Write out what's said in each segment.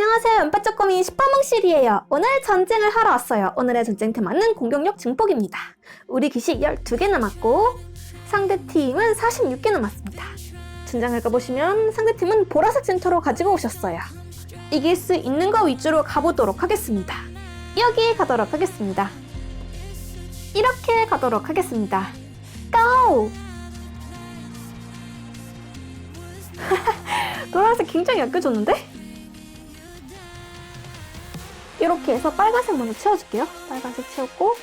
안녕하세요. 연빠쪼꼬미 슈퍼몽실이에요. 오늘 전쟁을 하러 왔어요. 오늘의 전쟁 테마는 공격력 증폭입니다. 우리 기식 12개 남았고 상대팀은 46개 남았습니다. 전장을 가보시면 상대팀은 보라색 센터로 가지고 오셨어요. 이길 수 있는 거 위주로 가보도록 하겠습니다. 여기 가도록 하겠습니다. 이렇게 가도록 하겠습니다. 고! 노란색 굉장히 약해졌는데? 이렇게 해서 빨간색 먼저 채워줄게요. 빨간색 채웠고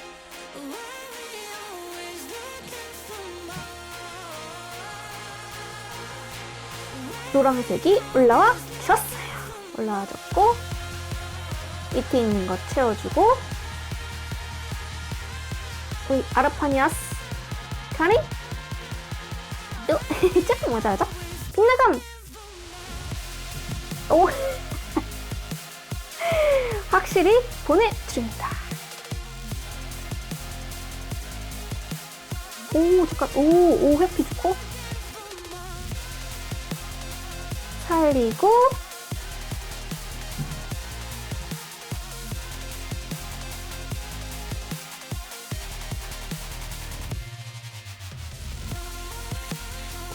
노란색이 올라와 줬어요. 올라와줬고 밑에 있는 거 채워주고 우리 아르파니아스 가니? 요 조금 맞아야죠? 빅나감 오 확실히 보내드립니다. 오, 잠깐, 오, 오, 회피 좋고. 살리고.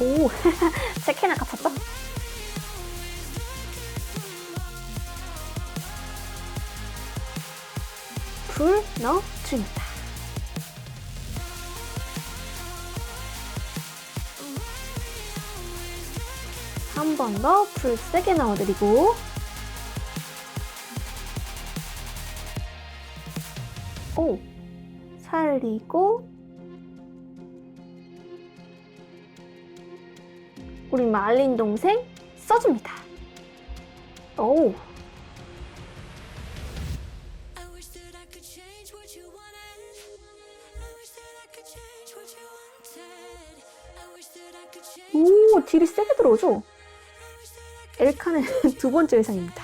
오, 체크나 갚았죠? 불 넣어줍니다. 한 번 더 불 세게 넣어드리고 오 살리고 우리 말린 동생 써줍니다. 오 오, 딜이 세게 들어오죠? 엘카는 두 번째 회상입니다.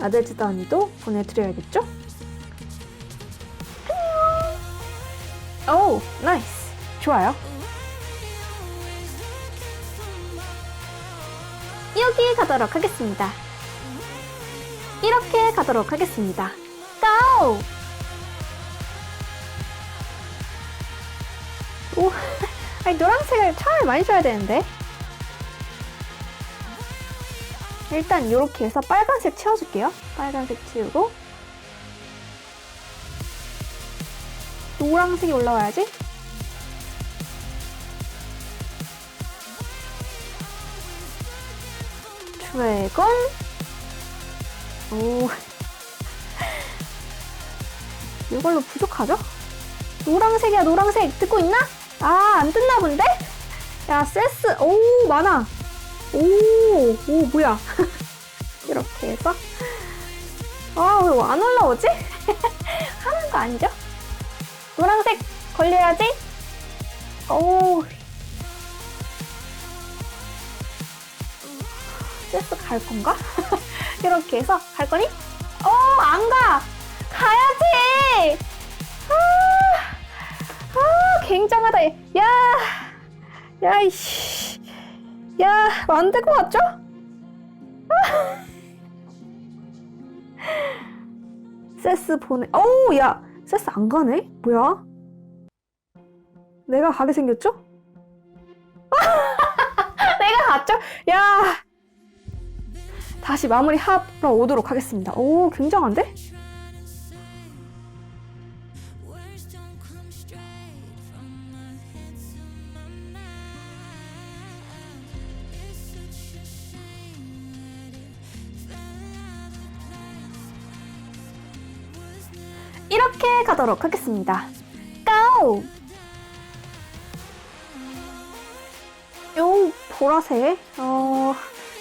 아델즈다 언니도 보내드려야겠죠? 안녕! 오, 나이스. 좋아요. 여기 가도록 하겠습니다. 이렇게 가도록 하겠습니다. 고! 오, 아니 노란색을 차라리 많이 줘야 되는데. 일단 이렇게 해서 빨간색 채워줄게요. 빨간색 채우고 노란색이 올라와야지. 드래곤 오 이걸로 부족하죠? 노란색이야 노란색 듣고 있나? 아안 뜯나 본데? 야 세스 오 많아 오, 오, 뭐야. 이렇게 해서. 아, 왜 안 올라오지? 하는 거 아니죠? 노란색 걸려야지. 오. 세스 갈 건가? 이렇게 해서 갈 거니? 어, 안 가! 가야지! 아, 아, 굉장하다. 야, 야, 이씨. 야, 안 될 것 같죠? 세스 보내. 어우, 야, 세스 안 가네? 뭐야? 내가 가게 생겼죠? 내가 갔죠? 야, 다시 마무리 하러 오도록 하겠습니다. 오, 굉장한데? 이렇게 가도록 하겠습니다. 고! 요 보라색, 어,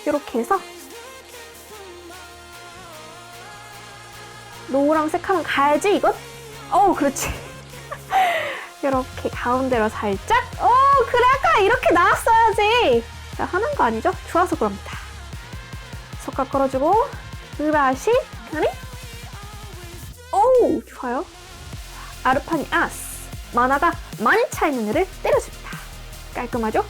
이렇게 해서 노란색 하면 가야지, 이건? 어, 그렇지. 이렇게 가운데로 살짝, 어, 그래, 아까 이렇게 나왔어야지. 자, 하는 거 아니죠? 좋아서 그럽니다. 속각 걸어주고, 브라시, 가니? 오, 좋아요. 아르파니 아스. 만화가 많이 차 있는 애를 때려줍니다. 깔끔하죠?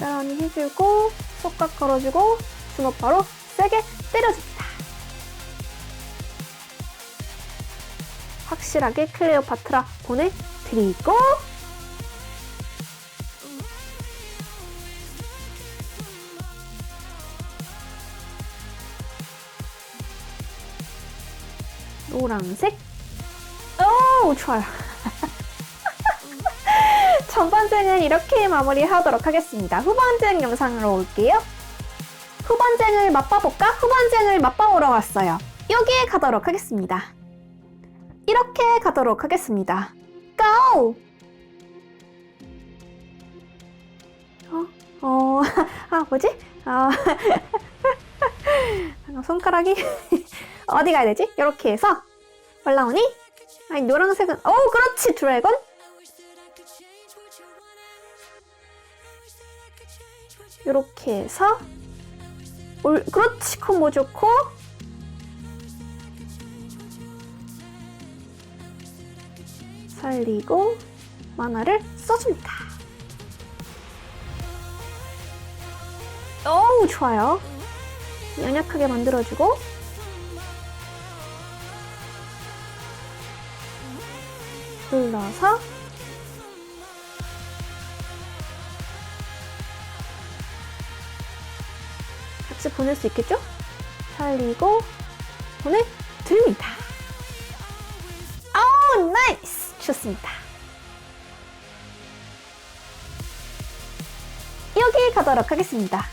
까란히 해주고 속각 걸어주고 주먹 바로 세게 때려줍니다. 확실하게 클레오파트라 보내드리고 노란색 오 좋아요 전반쟁은 이렇게 마무리하도록 하겠습니다 후반쟁 영상으로 올게요 후반쟁을 맛봐볼까? 후반쟁을 맛봐보러 왔어요 여기에 가도록 하겠습니다 이렇게 가도록 하겠습니다 고! 어? 어... 아 뭐지? 아... 잠깐 손가락이 어디 가야 되지? 이렇게 해서 올라오니? 아니 노란색은 오 그렇지 드래곤 이렇게 해서 올 그렇지 콤보 좋고 살리고 만화를 써줍니다. 어우 좋아요. 연약하게 만들어주고 눌러서 보낼 수 있겠죠? 살리고 보내드립니다. 아우 나이스! 좋습니다. 여기 가도록 하겠습니다.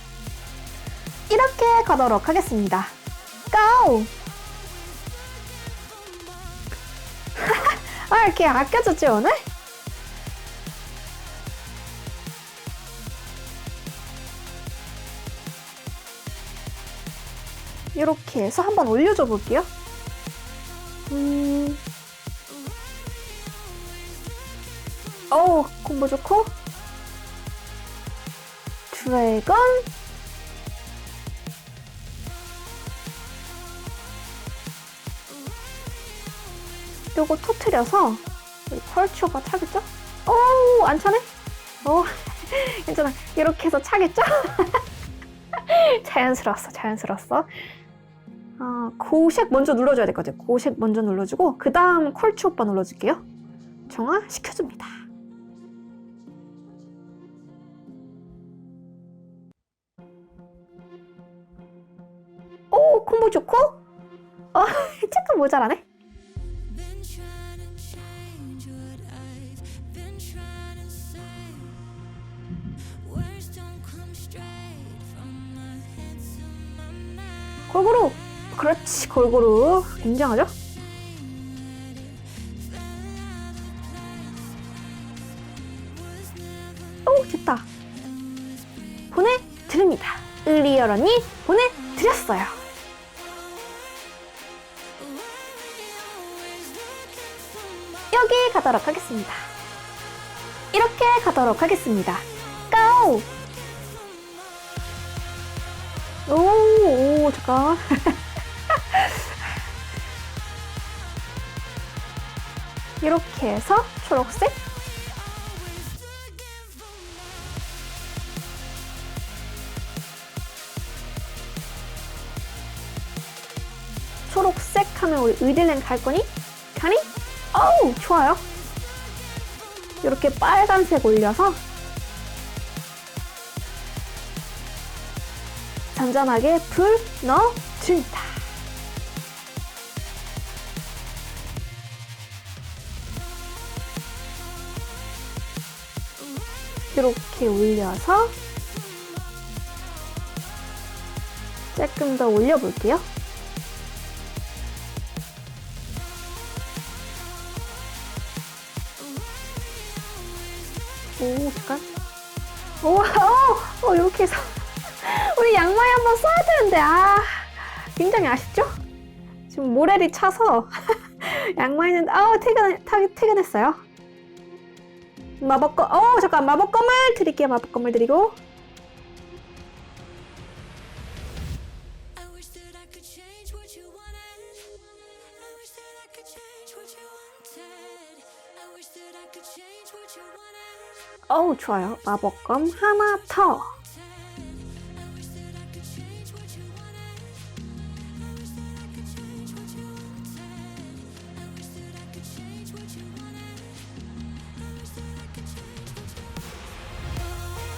이렇게 가도록 하겠습니다. 고! 아, 이렇게 아껴줬지, 오늘? 이렇게 해서 한번 올려줘 볼게요. 음. 어우, 콤보 좋고. 드래곤. 요거 터트려서 우리 펄추어가 차겠죠? 어우, 안 차네? 어, 괜찮아. 이렇게 해서 차겠죠? 자연스러웠어, 자연스러웠어. 아, 고색 먼저 눌러줘야 될 것 같아요. 고색 먼저 눌러주고, 그 다음 콜치 오빠 눌러줄게요. 정화 시켜줍니다. 오, 콤보 좋고? 어, 조금 모자라네? 그렇지, 골고루. 굉장하죠? 오, 됐다. 보내드립니다. 의리여러니 보내드렸어요. 여기 가도록 하겠습니다. 이렇게 가도록 하겠습니다. 고! 오, 오, 잠깐. 이렇게 해서 초록색. 초록색 하면 우리 의딜랭 갈 거니? 가니? 어우, 좋아요. 이렇게 빨간색 올려서 잔잔하게 불 넣어줍니다. 이렇게 올려서 조금 더 올려볼게요. 오, 잠깐. 오, 어, 어, 이렇게 해서. 우리 양말 한번 써야 되는데, 아, 굉장히 아쉽죠? 지금 모래리 차서 양말이는, 아우, 퇴근, 타- 퇴근했어요. 마법검 어 잠깐 마법검을 드릴게요. 마법검을 드리고. 어우 좋아요. 마법검 하나 더.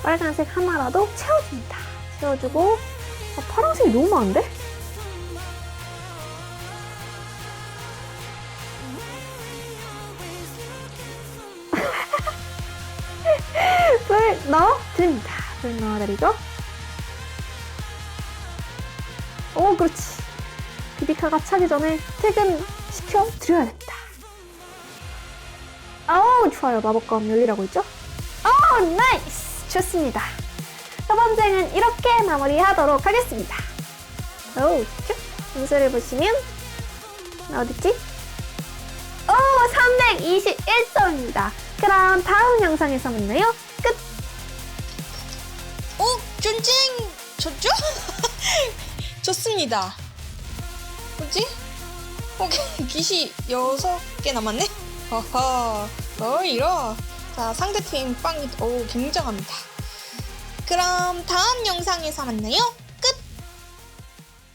빨간색 하나라도 채워줍니다. 채워주고 아, 파란색이 너무 많은데? 불 넣어드립니다. 불 넣어드리고 오 그렇지 비비카가 차기 전에 퇴근시켜 드려야 됩니다. 아우 좋아요 마법검 열리라고 있죠? 오 나이스 좋습니다. 첫 번째는 이렇게 마무리하도록 하겠습니다. 오쭉 점수를 보시면 어딨지? 오 321점입니다. 그럼 다음 영상에서 만나요. 끝! 어? 전쟁 졌죠? 졌습니다. 뭐지? 어, 기시 6개 남았네? 허허, 어, 이러. 자, 상대팀 빵이, 오, 굉장합니다. 그럼 다음 영상에서 만나요.